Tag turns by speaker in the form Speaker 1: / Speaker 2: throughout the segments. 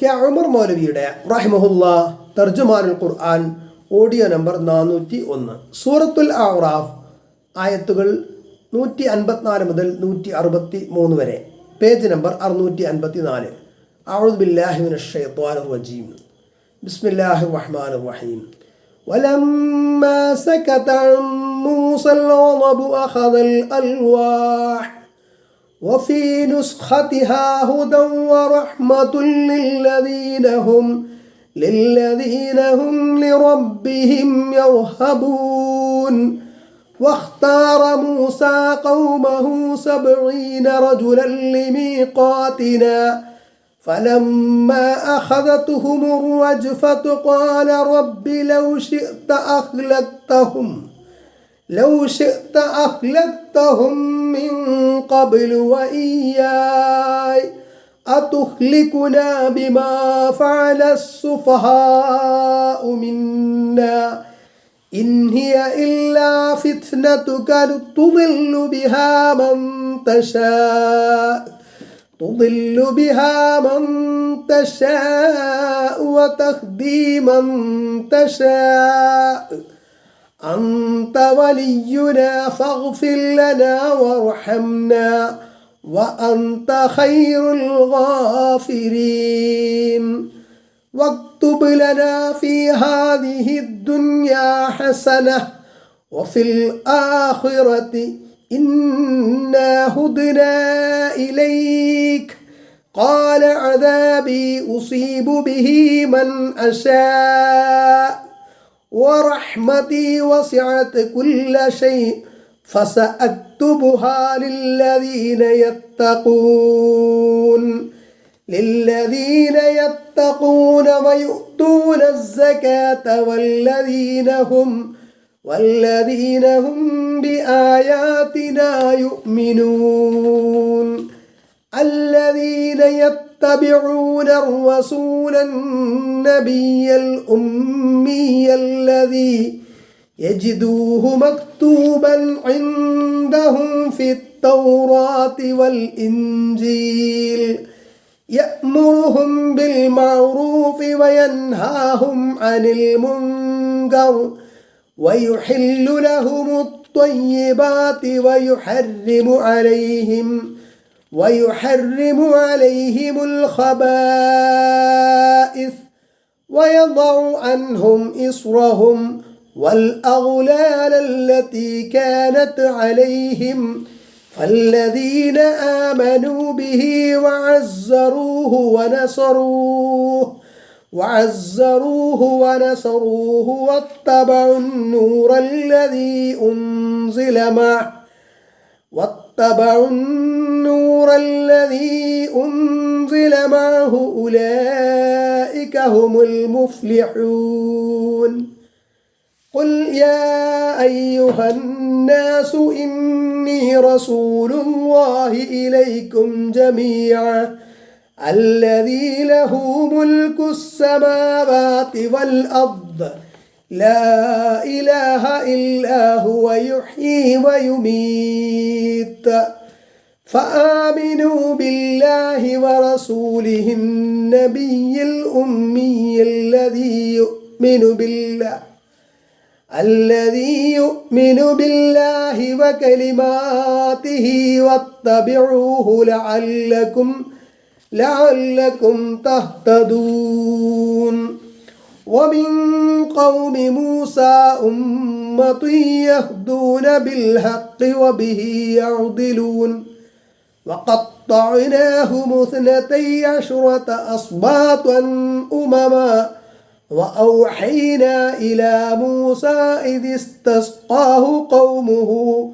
Speaker 1: K Umar മൗലവിയുടെ റഹിമഹുല്ല തർജുമാനുൽ ഖുർആൻ audio number നാനൂറ്റി ഒന്ന് സൂറത്തുൽ ആറാഫ് ആയത്തുകൾ നൂറ്റി അൻപത്തിനാല് മുതൽ നൂറ്റി അറുപത്തി മൂന്ന് വരെ പേജ് നമ്പർ അറുന്നൂറ്റി അൻപത്തി നാല് അഴുബില്ലാഹിമിൻ റജീം ബിസ്മില്ലാഹി റഹ്മാൻ റഹീം ولما سكت عن موسى الغضب أخذ الألواح وفي نسختها هدى ورحمة للذين هم للذين هم لربهم يرهبون. واختار موسى قومه سبعين رجلا لميقاتنا فلما أخذتهم الرجفة قال رب لو شئت أهلكتهم لو شئت أهلكتهم من قبل وإياي أتهلكنا بما فعل السفهاء منا؟ إن هي إلا فتنتك تضل بها من تشاء تضل بها من تشاء وتهدي من تشاء. أنت ولينا فاغفر لنا وارحمنا وأنت خير الغافرين. واكتب لنا في هذه الدنيا حسنة وفي الآخرة إنا هدنا إليك. قال عذابي أصيب به من أشاء. ورحمتي وسعت كل شيء فسأكتبها للذين يتقون للذين يتقون ويؤتون الزكاة والذين هم والذين هم بآياتنا يؤمنون. الذين يتبعون الرسول النبي الأمي الذي يجدوه مكتوبا عندهم في التوراة والإنجيل. يأمرهم بالمعروف وينهاهم عن المنكر ويحل لهم الطيبات ويحرم عليهم ويحرم عليهم الخبائث ويضع عنهم إصرهم والأغلال التي كانت عليهم فالذين آمنوا به وعزروه ونصروه وعزروه ونصروه واتبعوا النور الذي أنزل معه واتبعوا النور الذي أنزل معه أولئك هم المفلحون. قل يا أيها الناس إني رسول الله إليكم جميعا الذي له ملك السماوات والأرض. لا إله إلا هو يحيي ويميت. فآمنوا بالله ورسوله النبي الأمي الذي يؤمن بالله الذي يؤمن بالله وكلماته واتبعوه لعلكم لعلكم تهتدون. ومن قوم موسى أمة يهدون بالحق وبه يعدلون. وقطعناهم اثنتي عشرة أصباطا أمما. وأوحينا إلى موسى إذ استسقاه قومه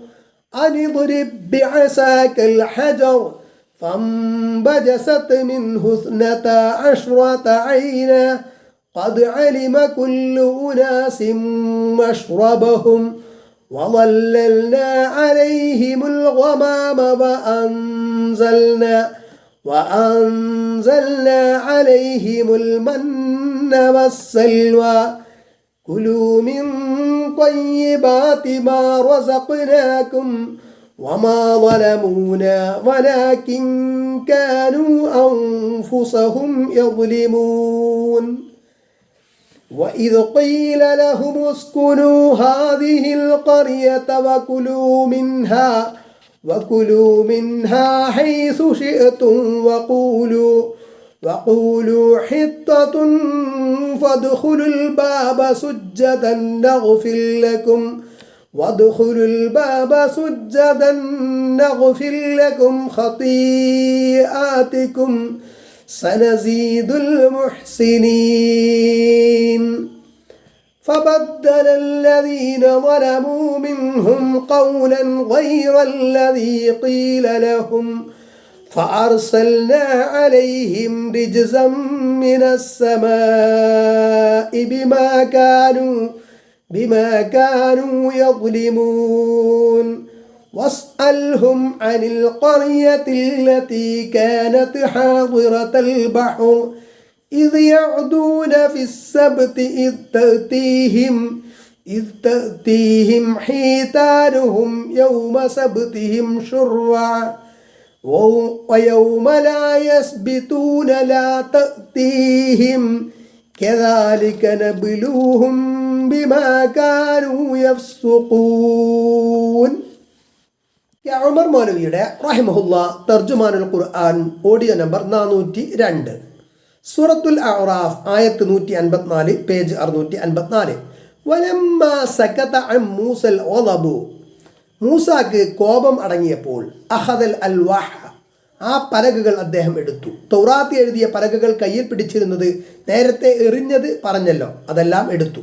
Speaker 1: أن اضرب بعصاك الحجر. فانبجست منه اثنتا عشرة عينا. قد علم كل أناس مشربهم وظللنا عليهم الغمام وأنزلنا وأنزلنا عليهم المن والسلوى كلوا من طيبات ما رزقناكم وما ظلمونا ولكن كانوا أنفسهم يظلمون وإذ قيل لهم اسكنوا هذه القرية وكلوا منها وكلوا منها حيث شئتم وقولوا وقولوا حطة فادخلوا الباب سجدا نغفر لكم وادخلوا الباب سجدا نغفر لكم خطيئاتكم سنزيد المحسنين. فبدل الذين ظلموا منهم قولا غير الذي قيل لهم فأرسلنا عليهم رجزا من السماء بما كانوا بما كانوا يظلمون. واسألهم عن القرية التي كانت حاضرة البحر إذ يعدون في السبت إذ تأتيهم إذ تأتيهم حيتانهم يوم سبتهم شرعا ويوم لا يسبتون لا تأتيهم كذلك نبلوهم بما كانوا يفسقون. ഉമർ മൗലവിയുടെ റഹിമഹുല്ല തർജുമാനുൽ ഖുർആൻ ഓഡിയോ നമ്പർ നാനൂറ്റി രണ്ട് സൂറത്തുൽ അറാഫ് ആയത്ത് നൂറ്റി അൻപത്തിനാല് പേജ് അറുന്നൂറ്റി അൻപത്തിനാല് വലമ്മ സക്കത്ത മൂസൽ ഓലബു മൂസാക്ക് കോപം അടങ്ങിയപ്പോൾ അഹദൽ അൽവാഹ ആ പലകകൾ അദ്ദേഹം എടുത്തു. തൗറാത്ത് എഴുതിയ പലകകൾ കയ്യിൽ പിടിച്ചിരുന്നത് നേരത്തെ എറിഞ്ഞത് പറഞ്ഞല്ലോ. അതെല്ലാം എടുത്തു.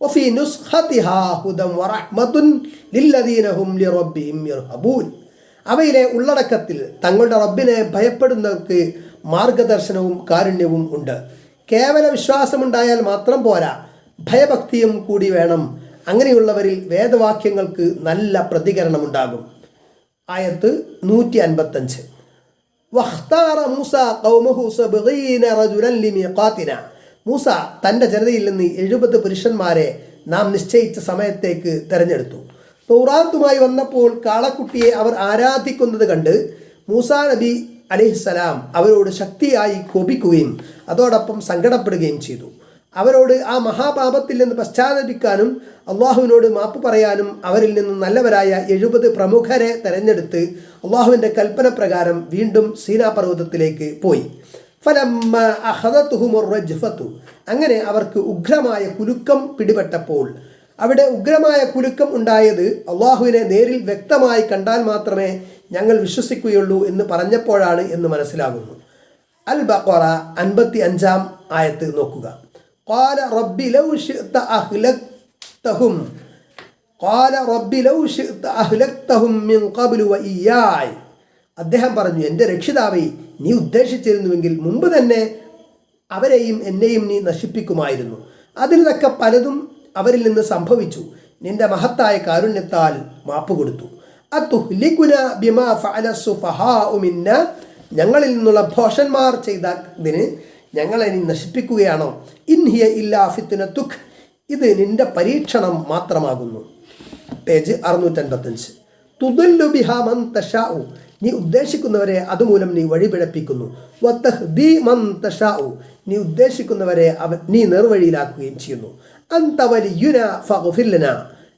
Speaker 1: ഒഫി നുസ്ഖതിഹാ ഹുദം വറഹ്മത്തുൻ ലില്ലദീനഹും ലിറബ്ബിഹിം യർഹബൂൻ അവയിലെ ഉള്ളടക്കത്തിൽ തങ്ങളുടെ റബ്ബിനെ ഭയപ്പെടുന്നവർക്ക് മാർഗദർശനവും കാരുണ്യവും ഉണ്ട്. കേവല വിശ്വാസമുണ്ടായാൽ മാത്രം പോരാ ഭയഭക്തിയും കൂടി വേണം. അങ്ങനെയുള്ളവരിൽ വേദവാക്യങ്ങൾക്ക് നല്ല പ്രതികരണമുണ്ടാകും. ആയത്ത് നൂറ്റി അൻപത്തഞ്ച് വഖ്താറ മൂസ ഖൗമഹു സബ്ഗീന റജുലൻ മൂസ തന്റെ ജനതയിൽ നിന്ന് എഴുപത് പുരുഷന്മാരെ നാം നിശ്ചയിച്ച സമയത്തേക്ക് തെരഞ്ഞെടുത്തു. തൗറാത്തുമായി വന്നപ്പോൾ കാളക്കുട്ടിയെ അവർ ആരാധിക്കുന്നത് കണ്ട് മൂസ നബി അലിഹിസ്സലാം അവരോട് ശക്തിയായി കോപിക്കുകയും അതോടൊപ്പം സങ്കടപ്പെടുകയും ചെയ്തു. അവരോട് ആ മഹാപാപത്തിൽ നിന്ന് പശ്ചാത്തപിക്കാനും അള്ളാഹുവിനോട് മാപ്പ് പറയാനും അവരിൽ നിന്ന് നല്ലവരായ എഴുപത് പ്രമുഖരെ തെരഞ്ഞെടുത്ത് അള്ളാഹുവിന്റെ കൽപ്പന പ്രകാരം വീണ്ടും സീനാപർവതത്തിലേക്ക് പോയി. ഫലമ്മ അഹദത്തുഹുമുർ റജ്ഫത്തു അങ്ങനെ അവർക്ക് ഉഗ്രമായ കുലുക്കം പിടിപെട്ടപ്പോൾ അവിടെ ഉഗ്രമായ കുലുക്കം ഉണ്ടായത് അള്ളാഹുവിനെ നേരിൽ വ്യക്തമായി കണ്ടാൽ മാത്രമേ ഞങ്ങൾ വിശ്വസിക്കുകയുള്ളൂ എന്ന് പറഞ്ഞപ്പോഴാണ് എന്ന് മനസ്സിലാകുന്നു അൽ ബഖറ അൻപത്തി അഞ്ചാം ആയത്ത് നോക്കുക قال رب لو شئت أهلكتهم قال رب لو شئت أهلكتهم من قبل وإياي അദ്ദേഹം പറഞ്ഞു എൻ്റെ രക്ഷിതാവേ നീ ഉദ്ദേശിച്ചിരുന്നുവെങ്കിൽ മുമ്പ് തന്നെ അവരെയും എന്നെയും നീ നശിപ്പിക്കുമായിരുന്നു. അതിന് പലതും അവരിൽ നിന്ന് സംഭവിച്ചു. നിന്റെ മഹത്തായ കാരുണ്യത്താൽ മാപ്പ് കൊടുത്തു. ഞങ്ങളിൽ നിന്നുള്ള ഭോഷന്മാർ ചെയ്തതിന് ഞങ്ങളെ നീ നശിപ്പിക്കുകയാണോ? ഇൻഹിയ ഇല്ലാ തുഖ് ഇത് നിന്റെ പരീക്ഷണം മാത്രമാകുന്നു. പേജ് അറുന്നൂറ്റൻപത്തഞ്ച് തുദല്ലു ബിഹാ മൻ തശാഉ. നീ ഉദ്ദേശിക്കുന്നവരെ അതുമൂലം നീ വഴിപിഴപ്പിക്കുന്നു. നീ ഉദ്ദേശിക്കുന്നവരെ അവ നീ നെറുവഴിയിലാക്കുകയും ചെയ്യുന്നു. അന്തവലിയുന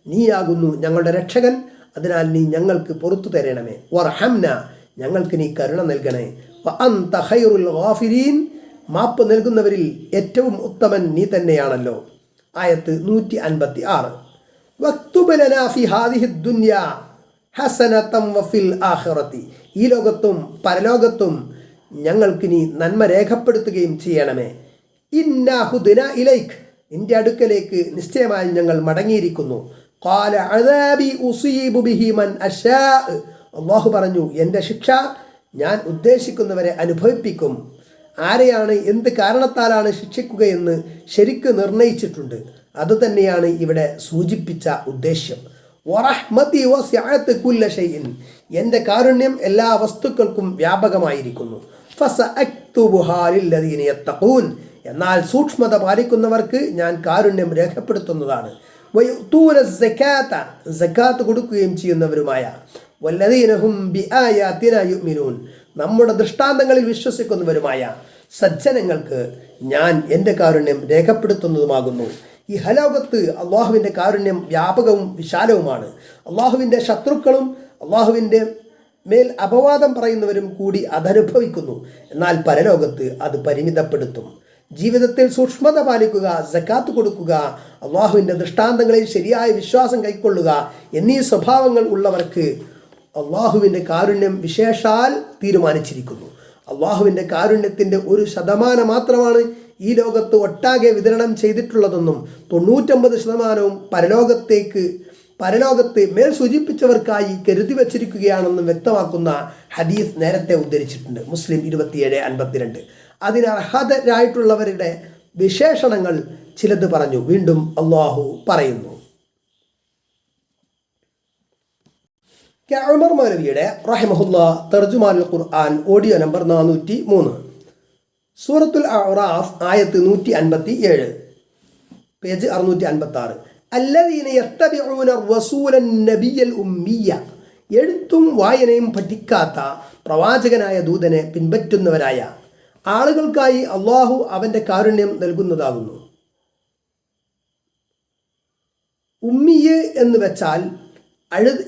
Speaker 1: നീയാകുന്നു ഞങ്ങളുടെ രക്ഷകൻ. അതിനാൽ നീ ഞങ്ങൾക്ക് പുറത്തു തരണമേ. വർഹംന ഞങ്ങൾക്ക് നീ കരുണ നൽകണേ. അന്ത ഗാഫിരീൻ. മാപ്പ് നൽകുന്നവരിൽ ഏറ്റവും ഉത്തമൻ നീ തന്നെയാണല്ലോ. ആയത്ത് നൂറ്റി അൻപത്തി ആറ് ഹാദിഹി ഹസനത്തം വഫിൽ ആഹ്റത്തി ഈ ലോകത്തും പരലോകത്തും ഞങ്ങൾക്ക് നീ നന്മ രേഖപ്പെടുത്തുകയും ചെയ്യണമേ. ഇന്നാഹുദിന ഇലൈഖ് നിന്റെ അടുക്കലേക്ക് നിശ്ചയമായി ഞങ്ങൾ മടങ്ങിയിരിക്കുന്നു. കാല അദാബി ഉസീബു ബിഹി മൻ അള്ളാഹു പറഞ്ഞു എന്റെ ശിക്ഷ ഞാൻ ഉദ്ദേശിക്കുന്നവരെ അനുഭവിപ്പിക്കും. ആരെയാണ് എന്ത് കാരണത്താലാണ് ശിക്ഷിക്കുകയെന്ന് ശരിക്ക് നിർണയിച്ചിട്ടുണ്ട്. അതുതന്നെയാണ് ഇവിടെ സൂചിപ്പിച്ച ഉദ്ദേശ്യം. വറഹ്മതി വസിഅത്ത് കുല്ല ഷൈഇൻ. എന്റെ കാരുണ്യം എല്ലാ വസ്തുക്കൾക്കും വ്യാപകമായിരിക്കുന്നു. ഫസഅക്തുബുഹാ ലില്ലദീന യത്തഖൂൻ. എന്നാൽ സൂക്ഷ്മത പാലിക്കുന്നവർക്ക് ഞാൻ കാരുണ്യം രേഖപ്പെടുത്തുന്നതാണ്. കൊടുക്കുകയും ചെയ്യുന്നവരുമായ. വല്ലതീനഹും നമ്മുടെ ദൃഷ്ടാന്തങ്ങളിൽ വിശ്വസിക്കുന്നവരുമായ സജ്ജനങ്ങൾക്ക് ഞാൻ എന്റെ കാരുണ്യം രേഖപ്പെടുത്തുന്നതുമാകുന്നു. ഈ ഹലോകത്ത് അള്ളാഹുവിന്റെ കാരുണ്യം വ്യാപകവും വിശാലവുമാണ്. അള്ളാഹുവിന്റെ ശത്രുക്കളും അള്ളാഹുവിന്റെ മേൽ അപവാദം പറയുന്നവരും കൂടി അതനുഭവിക്കുന്നു. എന്നാൽ പരലോകത്ത് അത് പരിമിതപ്പെടുത്തും. ജീവിതത്തിൽ സൂക്ഷ്മത പാലിക്കുക ജക്കാത്ത് കൊടുക്കുക അള്ളാഹുവിന്റെ ദൃഷ്ടാന്തങ്ങളിൽ ശരിയായ വിശ്വാസം കൈക്കൊള്ളുക എന്നീ സ്വഭാവങ്ങൾ ഉള്ളവർക്ക് അള്ളാഹുവിന്റെ കാരുണ്യം വിശേഷാൽ തീരുമാനിച്ചിരിക്കുന്നു. അള്ളാഹുവിന്റെ കാരുണ്യത്തിന്റെ ഒരു ശതമാനം മാത്രമാണ് ഈ ലോകത്ത് ഒട്ടാകെ വിതരണം ചെയ്തിട്ടുള്ളതെന്നും തൊണ്ണൂറ്റമ്പത് ശതമാനവും പരലോകത്തേക്ക് പരലോകത്ത് മേൽ സൂചിപ്പിച്ചവർക്കായി കരുതി വച്ചിരിക്കുകയാണെന്നും വ്യക്തമാക്കുന്ന ഹദീസ് നേരത്തെ ഉദ്ധരിച്ചിട്ടുണ്ട്. മുസ്ലിം ഇരുപത്തിയേഴ് അൻപത്തിരണ്ട്. അതിന് അർഹതരായിട്ടുള്ളവരുടെ വിശേഷണങ്ങൾ ചിലത് പറഞ്ഞു. വീണ്ടും അള്ളാഹു പറയുന്നു. ഉമർ മൗലവിയുടെ റഹിമഹുല്ല തർജുമാനുൽ ഖുർആൻ ഓഡിയോ നമ്പർ നാനൂറ്റി മൂന്ന് സൂറത്തുൽ അറാഫ് ആയത്ത് നൂറ്റി അൻപത്തി ഏഴ് പേജ് അറുന്നൂറ്റി അൻപത്തി ആറ് അല്ലദീന എഴുത്തും വായനയും പഠിക്കാത്ത പ്രവാചകനായ ദൂതനെ പിൻപറ്റുന്നവരായ ആളുകൾക്കായി അള്ളാഹു അവന്റെ കാരുണ്യം നൽകുന്നതാകുന്നു. ഉമ്മിയ എന്ന് വെച്ചാൽ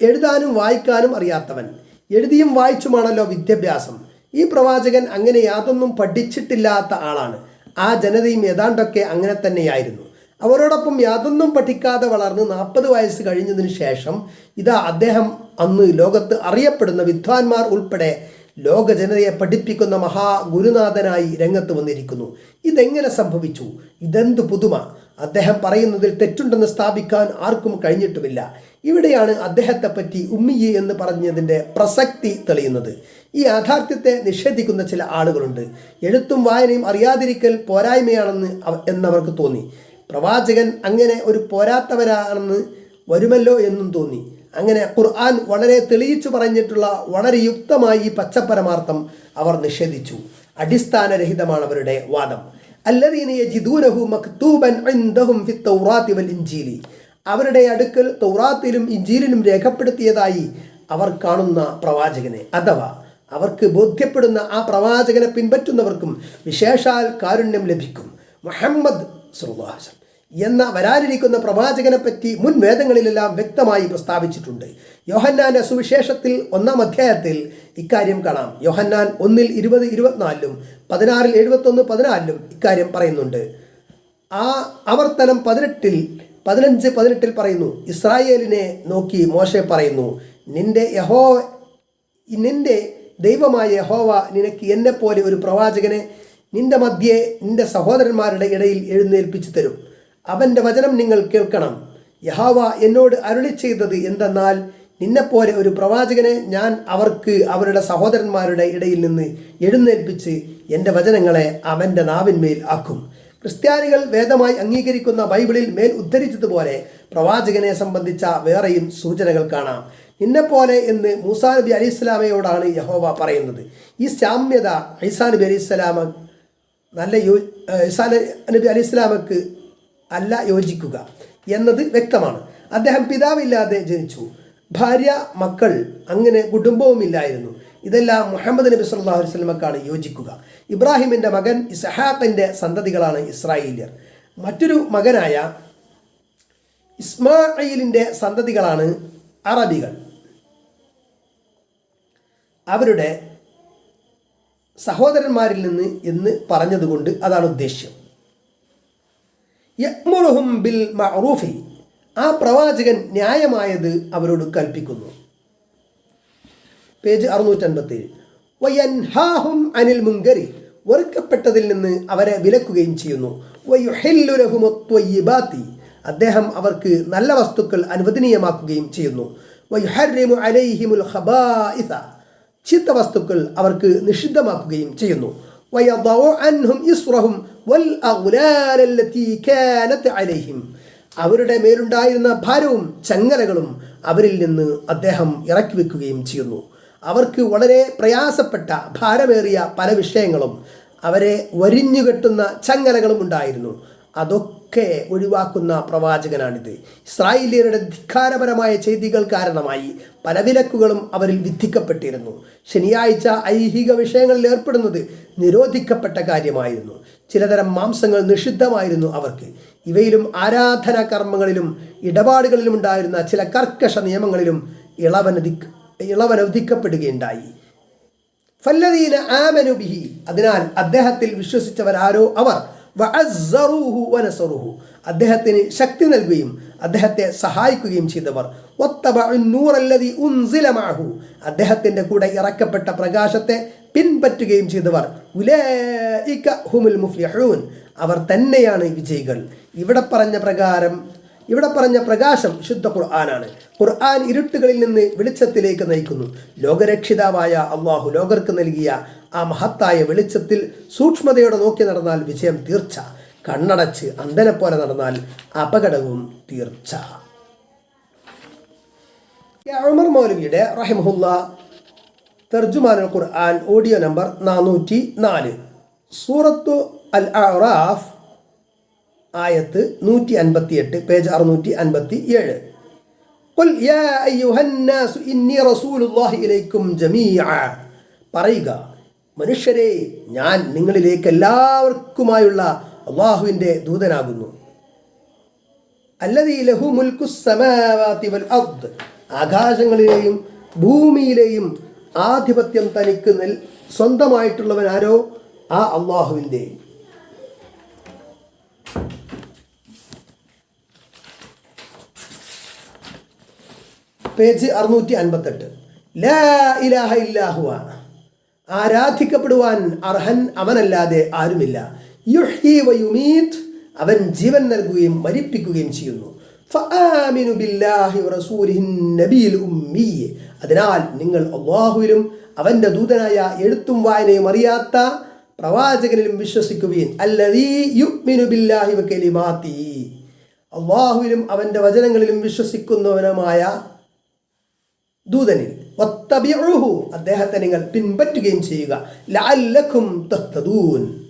Speaker 1: എഴുതാനും വായിക്കാനും അറിയാത്തവൻ. എഴുതിയും വായിച്ചുമാണല്ലോ വിദ്യാഭ്യാസം. ഈ പ്രവാചകൻ അങ്ങനെ യാതൊന്നും പഠിച്ചിട്ടില്ലാത്ത ആളാണ്. ആ ജനതയും ഏതാണ്ടൊക്കെ അങ്ങനെ തന്നെയായിരുന്നു. അവരോടൊപ്പം യാതൊന്നും പഠിക്കാതെ വളർന്ന് നാൽപ്പത് വയസ്സ് കഴിഞ്ഞതിന് ശേഷം ഇതാ അദ്ദേഹം അന്ന് ലോകത്ത് അറിയപ്പെടുന്ന വിദ്വാൻമാർ ഉൾപ്പെടെ ലോക ജനതയെ പഠിപ്പിക്കുന്ന മഹാ ഗുരുനാഥനായി രംഗത്ത് വന്നിരിക്കുന്നു. ഇതെങ്ങനെ സംഭവിച്ചു? ഇതെന്ത് പുതുമ? അദ്ദേഹം പറയുന്നതിൽ തെറ്റുണ്ടെന്ന് സ്ഥാപിക്കാൻ ആർക്കും കഴിഞ്ഞിട്ടുമില്ല. ഇവിടെയാണ് അദ്ദേഹത്തെ പറ്റി ഉമ്മിയി എന്ന് പറഞ്ഞതിന്റെ പ്രസക്തി തെളിയുന്നത്. ഈ യാഥാർത്ഥ്യത്തെ നിഷേധിക്കുന്ന ചില ആളുകളുണ്ട്. എഴുത്തും വായനയും അറിയാതിരിക്കൽ പോരായ്മയാണെന്ന് എന്നവർക്ക് തോന്നി. പ്രവാചകൻ അങ്ങനെ ഒരു പോരാത്തവരാണെന്ന് വരുമല്ലോ എന്നും തോന്നി. അങ്ങനെ ഖുർആൻ വളരെ തെളിയിച്ചു പറഞ്ഞിട്ടുള്ള വളരെ യുക്തമായി ഈ പച്ചപ്പരമാർത്ഥം അവർ നിഷേധിച്ചു. അടിസ്ഥാനരഹിതമാണ് അവരുടെ വാദം. അല്ലദീന യജിദൂനഹു മക്തൂബൻ ഇൻദഹും ഫിത്തൗറാതി വൽ ഇൻജീലി. അവരുടെ അടുക്കൽ തൗറാത്തിലും ഇഞ്ചീലിലും രേഖപ്പെടുത്തിയതായി അവർ കാണുന്ന പ്രവാചകനെ. അഥവാ അവർക്ക് ബോധ്യപ്പെടുന്ന ആ പ്രവാചകനെ പിൻപറ്റുന്നവർക്കും വിശേഷാൽ കാരുണ്യം ലഭിക്കും. മുഹമ്മദ് സുറുഹാസം എന്ന വരാനിരിക്കുന്ന പ്രവാചകനെ പറ്റി മുൻ വേദങ്ങളിലെല്ലാം വ്യക്തമായി പ്രസ്താവിച്ചിട്ടുണ്ട്. യോഹന്നാൻ സുവിശേഷത്തിൽ ഒന്നാം അധ്യായത്തിൽ ഇക്കാര്യം കാണാം. യോഹന്നാൻ ഒന്നിൽ ഇരുപത് ഇരുപത്തിനാലിലും പതിനാറിൽ എഴുപത്തൊന്ന് പതിനാലിലും ഇക്കാര്യം പറയുന്നുണ്ട്. ആ ആവർത്തനം പതിനെട്ടിൽ പതിനഞ്ച് പതിനെട്ടിൽ പറയുന്നു ഇസ്രായേലിനെ നോക്കി മോശെ പറയുന്നു നിന്റെ യഹോ നിന്റെ ദൈവമായ യഹോവ നിനക്ക് എന്നെപ്പോലെ ഒരു പ്രവാചകനെ നിന്റെ മധ്യേ നിന്റെ സഹോദരന്മാരുടെ ഇടയിൽ എഴുന്നേൽപ്പിച്ചു തരും. അവന്റെ വചനം നിങ്ങൾ കേൾക്കണം. യഹോവ എന്നോട് അരുളി ചെയ്തത് എന്തെന്നാൽ നിന്നെപ്പോലെ ഒരു പ്രവാചകനെ ഞാൻ അവർക്ക് അവരുടെ സഹോദരന്മാരുടെ ഇടയിൽ നിന്ന് എഴുന്നേൽപ്പിച്ച് എന്റെ വചനങ്ങളെ അവന്റെ നാവിന്മേൽ ആക്കും. ക്രിസ്ത്യാനികൾ വേദമായി അംഗീകരിക്കുന്ന ബൈബിളിൽ മേൽ ഉദ്ധരിച്ചതുപോലെ പ്രവാചകനെ സംബന്ധിച്ച വേറെയും സൂചനകൾ കാണാം. നിന്നെപ്പോലെ എന്ന് മൂസാ നബി അലി ഇസ്ലാമയോടാണ് യഹോവ പറയുന്നത്. ഈ സാമ്യത ഐസാ നബി അലി ഇസ്ലാമ നല്ല യോ ഐസാ നബി അലി ഇസ്ലാമക്ക് അല്ല യോജിക്കുക എന്നത് വ്യക്തമാണ്. അദ്ദേഹം പിതാവില്ലാതെ ജനിച്ചു. ഭാര്യ മക്കൾ അങ്ങനെ കുടുംബവുമില്ലായിരുന്നു. ഇതെല്ലാം മുഹമ്മദ് നബി സല്ലല്ലാഹു വസ്ലമക്കാണ് യോജിക്കുക. ഇബ്രാഹിമിന്റെ മകൻ ഇസഹാഖിന്റെ സന്തതികളാണ് ഇസ്രായേലിയർ. മറ്റൊരു മകനായ ഇസ്മായിലിന്റെ സന്തതികളാണ് അറബികൾ. അവരുടെ സഹോദരന്മാരിൽ നിന്ന് എന്ന് പറഞ്ഞതുകൊണ്ട് അതാണ് ഉദ്ദേശ്യം. യക്മുറുഹും ബിൽ മറൂഫി ആ പ്രവാചകൻ ന്യായമായത് അവരോട് കൽപ്പിക്കുന്നു. പേജ് അറുന്നൂറ്റൻപത്തേഴ് വയൻഹാഹും അനിൽ മുങ്കരി വെറുക്കപ്പെട്ടതിൽ നിന്ന് അവരെ വിലക്കുകയും ചെയ്യുന്നു. അദ്ദേഹം അവർക്ക് നല്ല വസ്തുക്കൾ അനുവദനീയമാക്കുകയും ചെയ്യുന്നു. വയുഹർരിമു അലൈഹിമുൽ ചീത്ത വസ്തുക്കൾ അവർക്ക് നിഷിദ്ധമാക്കുകയും ചെയ്യുന്നു. അൻഹും ഇസ്റഹും വൽ അലൈഹിം അവരുടെ മേലുണ്ടായിരുന്ന ഭാരവും ചങ്ങലകളും അവരിൽ നിന്ന് അദ്ദേഹം ഇറക്കി വെക്കുകയും ചെയ്യുന്നു. അവർക്ക് വളരെ പ്രയാസപ്പെട്ട ഭാരമേറിയ പല വിഷയങ്ങളും അവരെ വരിഞ്ഞുകെട്ടുന്ന ചങ്ങലകളും ഉണ്ടായിരുന്നു. അതൊക്കെ ഒഴിവാക്കുന്ന പ്രവാചകനാണിത്. ഇസ്രായേലിയരുടെ ധിക്കാരപരമായ ചെയ്തികൾ കാരണമായി പല വിലക്കുകളും അവരിൽ വിധിക്കപ്പെട്ടിരുന്നു. ശനിയാഴ്ച ഐഹിക വിഷയങ്ങളിൽ ഏർപ്പെടുന്നത് നിരോധിക്കപ്പെട്ട കാര്യമായിരുന്നു. ചിലതരം മാംസങ്ങൾ നിഷിദ്ധമായിരുന്നു അവർക്ക്. ഇവയിലും ആരാധനാ കർമ്മങ്ങളിലും ഇടപാടുകളിലും ഉണ്ടായിരുന്ന ചില കർക്കശ നിയമങ്ങളിലും ഇളവനധി ഇളവനധിക്കപ്പെടുകയുണ്ടായി ഫല്ലദീന ആമനുബിഹി അതിനാൽ അദ്ദേഹത്തിൽ വിശ്വസിച്ചവരാരോ അവർ? അദ്ദേഹത്തിന് ശക്തി നൽകുകയും അദ്ദേഹത്തെ സഹായിക്കുകയും ചെയ്തവർ. മഅഹു. അദ്ദേഹത്തിന്റെ കൂടെ ഇറക്കപ്പെട്ട പ്രകാശത്തെ പിൻപറ്റുകയും ചെയ്തവർ. മുഫ്ലിഹൂൻ. അവർ തന്നെയാണ് വിജയികൾ. ഇവിടെ പറഞ്ഞ പ്രകാരം ഇവിടെ പറഞ്ഞ പ്രകാശം ശുദ്ധ ഖുർആനാണ്. ഖുർആൻ ഇരുട്ടുകളിൽ നിന്ന് വെളിച്ചത്തിലേക്ക് നയിക്കുന്നു. ലോകരക്ഷിതാവായ അള്ളാഹു ലോകർക്ക് നൽകിയ ആ മഹത്തായ വെളിച്ചത്തിൽ സൂക്ഷ്മതയോടെ നോക്കി നടന്നാൽ വിജയം തീർച്ച. കണ്ണടച്ച് അന്ധനെ പോലെ നടന്നാൽ അപകടവും തീർച്ച. ഉമർ മൗലവിയുടെ റഹിമഹുല്ല തർജുമാനുൽ ഖുർആൻ ഓഡിയോ നമ്പർ നാനൂറ്റി നാല് സൂറത്തു അൽ അറാഫ് ആയത്ത് നൂറ്റി അൻപത്തി എട്ട് പേജ് അറുന്നൂറ്റി അൻപത്തി ഏഴ് പറയുക മനുഷ്യരെ ഞാൻ നിങ്ങളിലേക്ക് എല്ലാവർക്കുമായുള്ള അള്ളാഹുവിന്റെ ദൂതനാകുന്നു. ലഹു വൽ അർദ്. ആകാശങ്ങളിലെയും ഭൂമിയിലെയും ആധിപത്യം തനിക്ക് സ്വന്തമായിട്ടുള്ളവനാരോ? ആ അള്ളാഹുവിന്റെയും പേജ് അറുന്നൂറ്റി അൻപത്തെട്ട് ലാ ഇലാഹ ആരാധിക്കപ്പെടുവാൻ അർഹൻ അവനല്ലാതെ ആരുമില്ല. വയുമീത് അവൻ ജീവൻ നൽകുകയും മരിപ്പിക്കുകയും ചെയ്യുന്നു. അതിനാൽ നിങ്ങൾ അള്ളാഹുവിലും അവന്റെ ദൂതനായ എഴുത്തും വായനയും അറിയാത്ത പ്രവാചകനിലും വിശ്വസിക്കുകയും അള്ളാഹുവിലും അവന്റെ വചനങ്ങളിലും വിശ്വസിക്കുന്നവനുമായ ദൂതനിൽ വത്തബിഉഹു അദ്ദേഹത്തെ നിങ്ങൾ പിൻപറ്റുകയും ചെയ്യുക. ലാലും തഹ്തദൂൻ.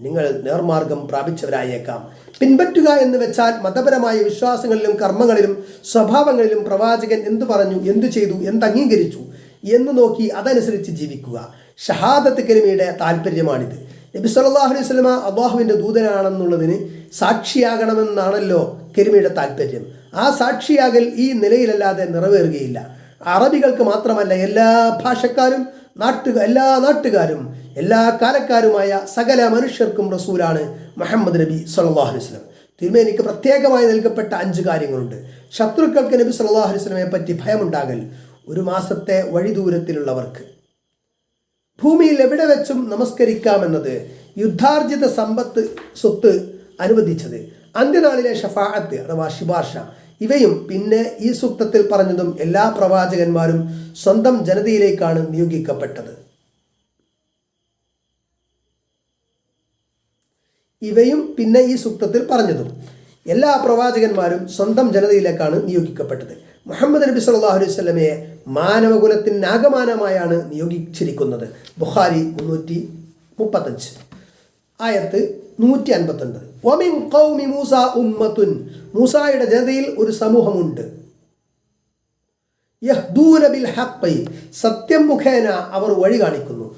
Speaker 1: നിങ്ങൾ നേർമാർഗം പ്രാപിച്ചവരായേക്കാം. പിൻപറ്റുക എന്ന് വെച്ചാൽ മതപരമായ വിശ്വാസങ്ങളിലും കർമ്മങ്ങളിലും സ്വഭാവങ്ങളിലും പ്രവാചകൻ എന്തു പറഞ്ഞു എന്തു ചെയ്തു എന്ത് അംഗീകരിച്ചു എന്ന് നോക്കി അതനുസരിച്ച് ജീവിക്കുക. ഷഹാദത്ത് കരിമയുടെ താല്പര്യമാണിത് നബി സല്ലല്ലാഹു അലൈഹി സ്വലമ അള്ളാഹുവിന്റെ ദൂതനാണെന്നുള്ളതിന് സാക്ഷിയാകണമെന്നാണല്ലോ കരിമയുടെ താല്പര്യം ആ സാക്ഷിയാകൽ ഈ നിലയിലല്ലാതെ നിറവേറുകയില്ല. അറബികൾക്ക് മാത്രമല്ല എല്ലാ ഭാഷക്കാരും നാട്ടുക എല്ലാ നാട്ടുകാരും എല്ലാ കാലക്കാരുമായ സകല മനുഷ്യർക്കും റസൂലാണ് മുഹമ്മദ് നബി സല്ലാഹു അലൈഹി വസല്ലം. തിരുമേനിക്ക് പ്രത്യേകമായി നൽകപ്പെട്ട അഞ്ച് കാര്യങ്ങളുണ്ട്. ശത്രുക്കൾക്ക് നബി സല്ലാഹു അലൈഹി വസല്ലമയെ പറ്റി ഭയമുണ്ടാകൽ ഒരു മാസത്തെ വഴി ദൂരത്തിലുള്ളവർക്ക് ഭൂമിയിൽ എവിടെ വെച്ചും നമസ്കരിക്കാമെന്നത് യുദ്ധാർജിത സമ്പത്ത് സ്വത്ത് അനുവദിച്ചത്. അന്ത്യനാളിലെ ഷഫാഅത്ത് അഥവാ ശുപാർശ ഇവയും പിന്നെ ഈ സൂക്തത്തിൽ പറഞ്ഞതും എല്ലാ പ്രവാചകന്മാരും സ്വന്തം ജനതയിലേക്കാണ് നിയോഗിക്കപ്പെട്ടത്. ഇവയും പിന്നെ ഈ സൂക്തത്തിൽ പറഞ്ഞതും എല്ലാ പ്രവാചകന്മാരും സ്വന്തം ജനതയിലേക്കാണ് നിയോഗിക്കപ്പെട്ടത്. മുഹമ്മദ് നബി സല്ലല്ലാഹു അലൈഹി വസല്ലമയെ മാനവകുലത്തിന് ആകമാനമായാണ് നിയോഗിച്ചിരിക്കുന്നത്. ബുഖാരി മുന്നൂറ്റി മുപ്പത്തഞ്ച്. ആയത്ത് നൂറ്റി അൻപത്തൊൻപത് ഒമിൻ കൗമി മൂസ ഉമ്മത്തുൻ. മൂസായുടെ ജനതയിൽ ഒരു സമൂഹമുണ്ട്. യഹ്ദൂന ബിൽ സത്യം മുഖേന അവർ വഴി കാണിക്കുന്നു.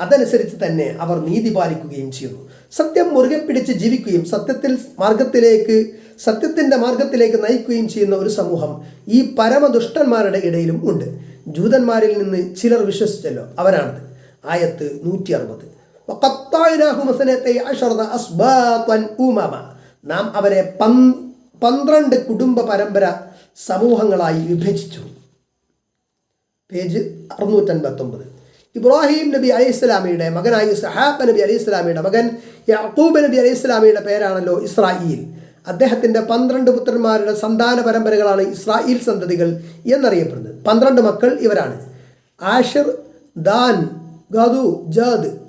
Speaker 1: അതനുസരിച്ച് തന്നെ അവർ നീതി പാലിക്കുകയും ചെയ്യുന്നു. സത്യം മുറുകെ പിടിച്ച് ജീവിക്കുകയും സത്യത്തിൽ മാർഗത്തിലേക്ക് സത്യത്തിന്റെ മാർഗത്തിലേക്ക് നയിക്കുകയും ചെയ്യുന്ന ഒരു സമൂഹം ഈ പരമദുഷ്ടന്മാരുടെ ഇടയിലും ഉണ്ട്. ജൂതന്മാരിൽ നിന്ന് ചിലർ വിശ്വസിച്ചല്ലോ. അവരാണത്. ആയത്ത് നൂറ്റി അറുപത് നാം അവരെ പന്- പന്ത്രണ്ട് കുടുംബ പരമ്പര സമൂഹങ്ങളായി വിഭജിച്ചു. പേജ് അറുന്നൂറ്റൻപത്തൊമ്പത്. ഇബ്രാഹിം നബി അലൈഹി ഇസ്ലാമിയുടെ മകനായി സഹാബ് നബി അലൈഹി ഇസ്ലാമിയുടെ മകൻ യാക്കൂബ് നബി അലൈഹി ഇസ്ലാമിയുടെ പേരാണല്ലോ ഇസ്രായേൽ അദ്ദേഹത്തിന്റെ പന്ത്രണ്ട് പുത്രന്മാരുടെ സന്താന പരമ്പരകളാണ് ഇസ്രായേൽ സന്തതികൾ എന്നറിയപ്പെടുന്നത്. പന്ത്രണ്ട് മക്കൾ ഇവരാണ്. ആഷിർ ദാൻ ഗദു ജാദ്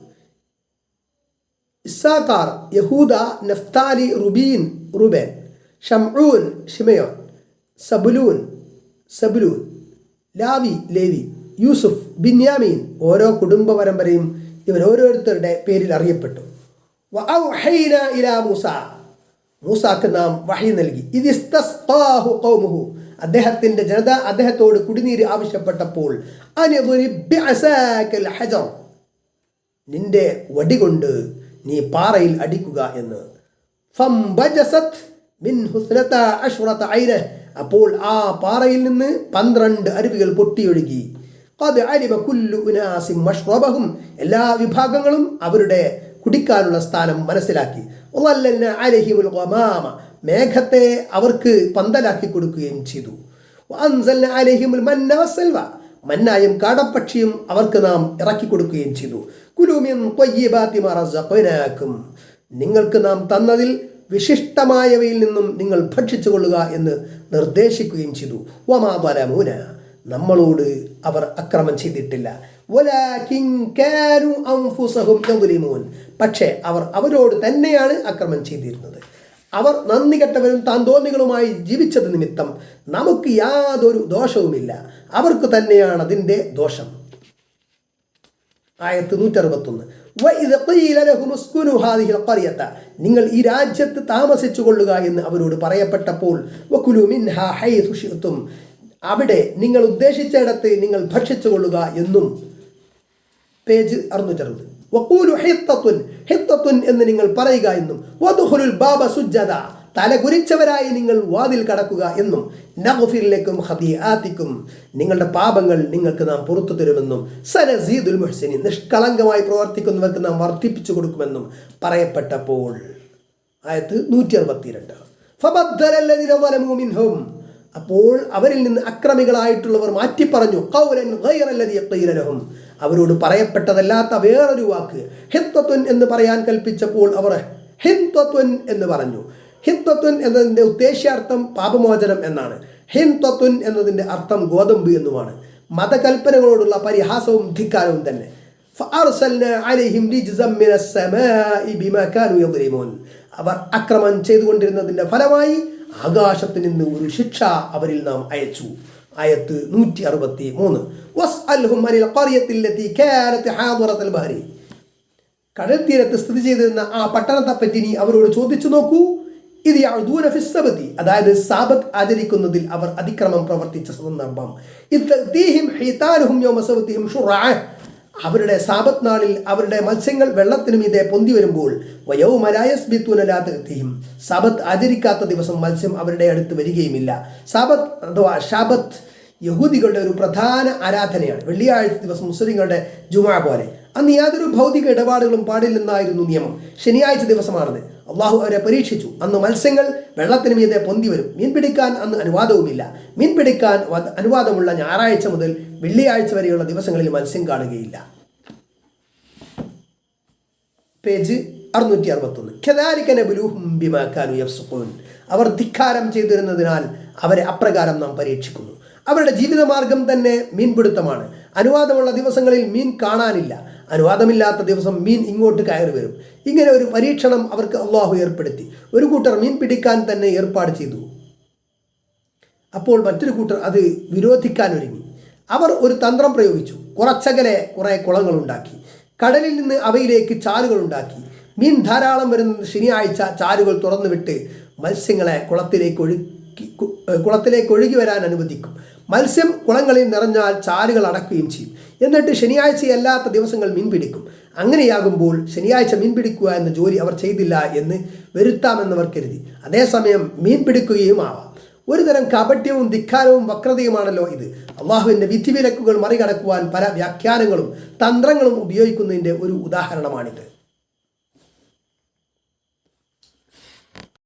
Speaker 1: ഇസാക്കാർ യഹൂദ നഫ്താലി റുബീൻ റുബേൻ ഷംഊൻ ഷിമയോൻ സബുലൂൻ സബുലൂൻ ലാവി ലേവി യൂസുഫ് ബിന്യാമീൻ ഓരോ കുടുംബ പരമ്പരയും ഇവർ ഓരോരുത്തരുടെ പേരിൽ അറിയപ്പെട്ടു. ഇലാ മൂസ. മൂസാക്ക് നാം വഹി നൽകി. ഇതിസ്തസ്താഹു അദ്ദേഹത്തിന്റെ ജനത അദ്ദേഹത്തോട് കുടിനീര് ആവശ്യപ്പെട്ടപ്പോൾ നിന്റെ വടി കൊണ്ട് നീ പാറയിൽ അടിക്കുക എന്ന്. അപ്പോൾ ആ പാറയിൽ നിന്ന് പന്ത്രണ്ട് അരുവികൾ പൊട്ടിയൊഴുകി. എല്ലാ വിഭാഗങ്ങളും അവരുടെ കുടിക്കാനുള്ള സ്ഥാനം മനസ്സിലാക്കി. മേഘത്തെ അവർക്ക് പന്തലാക്കി കൊടുക്കുകയും ചെയ്തു. മന്നായും കാടപ്പക്ഷിയും അവർക്ക് നാം ഇറക്കി കൊടുക്കുകയും ചെയ്തു. കുലുമിൻ റസഖ്നാക്കും. നിങ്ങൾക്ക് നാം തന്നതിൽ വിശിഷ്ടമായവയിൽ നിന്നും നിങ്ങൾ ഭക്ഷിച്ചു കൊള്ളുക എന്ന് നിർദ്ദേശിക്കുകയും ചെയ്തു. വമാ ബലമൂന നമ്മളോട് അവർ അക്രമം ചെയ്തിട്ടില്ല. പക്ഷേ അവർ അവരോട് തന്നെയാണ് അക്രമം ചെയ്തിരുന്നത്. അവർ നന്ദി കെട്ടവരും താന്തോന്നികളുമായി ജീവിച്ചത് നിമിത്തം നമുക്ക് യാതൊരു ദോഷവുമില്ല. അവർക്ക് തന്നെയാണ് അതിന്റെ ദോഷം. ആയത്ത് നൂറ്ററുപത്തൊന്ന്. നിങ്ങൾ ഈ രാജ്യത്ത് താമസിച്ചു കൊള്ളുക എന്ന് അവരോട് പറയപ്പെട്ടപ്പോൾ അവിടെ നിങ്ങൾ ഉദ്ദേശിച്ചിടത്ത് നിങ്ങൾ ഭക്ഷിച്ചു കൊള്ളുക എന്നും പേജ് അറുന്നൂറ്ററുപത്. വക്കൂലു ഹിത്തത്തുൻ. ഹിത്തത്തുൻ എന്ന് നിങ്ങൾ പറയുക എന്നും. ബാബ സുജദ തല കുരിച്ചവരായി നിങ്ങൾ വാതിൽ കടക്കുക എന്നും നഗഫിറിലേക്കും ഹദിയാത്തിക്കും നിങ്ങളുടെ പാപങ്ങൾ നിങ്ങൾക്ക് നാം പുറത്തു തരുമെന്നും സനസീദുൽ മുഹ്സിനി നിഷ്കളങ്കമായി പ്രവർത്തിക്കുന്നവർക്ക് നാം വർദ്ധിപ്പിച്ചു കൊടുക്കുമെന്നും പറയപ്പെട്ടപ്പോൾ. ആയത്ത് നൂറ്റി അറുപത്തിരണ്ട് അപ്പോൾ അവരിൽ നിന്ന് അക്രമികളായിട്ടുള്ളവർ മാറ്റി പറഞ്ഞു ഖീല ലഹും. അവരോട് പറയപ്പെട്ടതല്ലാത്ത വേറൊരു വാക്ക് ഹിത്തത്വൻ എന്ന് പറയാൻ കൽപ്പിച്ചപ്പോൾ അവർ ഹിന്ദത്വൻ എന്ന് പറഞ്ഞു. ഹിന്ദത്വൻ എന്നതിന്റെ ഉദ്ദേശ്യാർത്ഥം പാപമോചനം എന്നാണ്. ഹിന്ദത്വൻ എന്നതിന്റെ അർത്ഥം ഗോതമ്പ് എന്നുമാണ്. മതകൽപ്പനകളോടുള്ള പരിഹാസവും ധിക്കാരവും തന്നെ. അവർ അക്രമം ചെയ്തുകൊണ്ടിരുന്നതിന്റെ ഫലമായി ആകാശത്ത് നിന്ന് ഒരു ശിക്ഷ അവരിൽ നാം അയച്ചു. ആയത്ത് നൂറ്റി അറുപത്തി മൂന്ന് കടൽ തീരത്ത് സ്ഥിതി ചെയ്തിരുന്ന ആ പട്ടണത്തെപ്പറ്റി നീ അവരോട് ചോദിച്ചു നോക്കൂ. ഇത് യഅ്ദൂന ഫിസ്സബതി അതായത് സാബത്ത് ആചരിക്കുന്നതിൽ അവർ അതിക്രമം പ്രവർത്തിച്ച സന്ദർഭം. അവരുടെ സാബത്ത് നാളിൽ അവരുടെ മത്സ്യങ്ങൾ വെള്ളത്തിനു ഇതേ പൊന്തി വരുമ്പോൾ വയോമരായസ്ബിത്തുനലാത്തീയും സാബത്ത് ആചരിക്കാത്ത ദിവസം മത്സ്യം അവരുടെ അടുത്ത് വരികയുമില്ല. സാബത്ത് അഥവാ ഷാബത്ത് യഹൂദികളുടെ ഒരു പ്രധാന ആരാധനയാണ്. വെള്ളിയാഴ്ച ദിവസം മുസ്ലിങ്ങളുടെ ജുമാ പോലെ. അന്ന് യാതൊരു ഭൗതിക ഇടപാടുകളും പാടില്ലെന്നായിരുന്നു നിയമം. ശനിയാഴ്ച ദിവസമാണത്. അള്ളാഹു അവരെ പരീക്ഷിച്ചു. അന്ന് മത്സ്യങ്ങൾ വെള്ളത്തിന് മീതെ പൊന്തി വരും. മീൻ പിടിക്കാൻ അന്ന് അനുവാദവുമില്ല. മീൻ പിടിക്കാൻ വ- അനുവാദമുള്ള ഞായറാഴ്ച മുതൽ വെള്ളിയാഴ്ച വരെയുള്ള ദിവസങ്ങളിൽ മത്സ്യം കാണുകയില്ല. പേജ് അറുന്നൂറ്റി അറുപത്തൊന്ന് അവർ ധിക്കാരം ചെയ്തിരുന്നതിനാൽ അവരെ അപ്രകാരം നാം പരീക്ഷിക്കുന്നു. അവരുടെ ജീവിതമാർഗം തന്നെ മീൻപിടുത്തമാണ്. അനുവാദമുള്ള ദിവസങ്ങളിൽ മീൻ കാണാനില്ല. അനുവാദമില്ലാത്ത ദിവസം മീൻ ഇങ്ങോട്ട് കയറി വരും. ഇങ്ങനെ ഒരു പരീക്ഷണം അവർക്ക് അള്ളാഹു ഏർപ്പെടുത്തി. ഒരു കൂട്ടർ മീൻ പിടിക്കാൻ തന്നെ ഏർപ്പാട് ചെയ്തു. അപ്പോൾ മറ്റൊരു കൂട്ടർ അത് വിരോധിക്കാൻ ഒരുങ്ങി. അവർ ഒരു തന്ത്രം പ്രയോഗിച്ചു. കുറച്ചകലെ കുറേ കുളങ്ങളുണ്ടാക്കി. കടലിൽ നിന്ന് അവയിലേക്ക് ചാലുകൾ ഉണ്ടാക്കി മീൻ ധാരാളം വരുന്ന ശനിയാഴ്ച ചാലുകൾ തുറന്നുവിട്ട് മത്സ്യങ്ങളെ കുളത്തിലേക്ക് ഒഴുക്കി കുളത്തിലേക്ക് ഒഴുകി വരാൻ അനുവദിക്കും. മത്സ്യം കുളങ്ങളിൽ നിറഞ്ഞാൽ ചാലുകൾ അടക്കുകയും ചെയ്യും. എന്നിട്ട് ശനിയാഴ്ചയല്ലാത്ത ദിവസങ്ങൾ മീൻ പിടിക്കും. അങ്ങനെയാകുമ്പോൾ ശനിയാഴ്ച മീൻ പിടിക്കുക എന്ന ജോലി അവർ ചെയ്തില്ല എന്ന് വരുത്താമെന്നവർ കരുതി. അതേസമയം മീൻ പിടിക്കുകയും ആവാം. ഒരു തരം കാപട്യവും ധിക്കാരവും വക്രതയുമാണല്ലോ ഇത്. അള്ളാഹുവിന്റെ വിധിവിലക്കുകൾ മറികടക്കുവാൻ പല വ്യാഖ്യാനങ്ങളും തന്ത്രങ്ങളും ഉപയോഗിക്കുന്നതിന്റെ ഒരു ഉദാഹരണമാണിത്.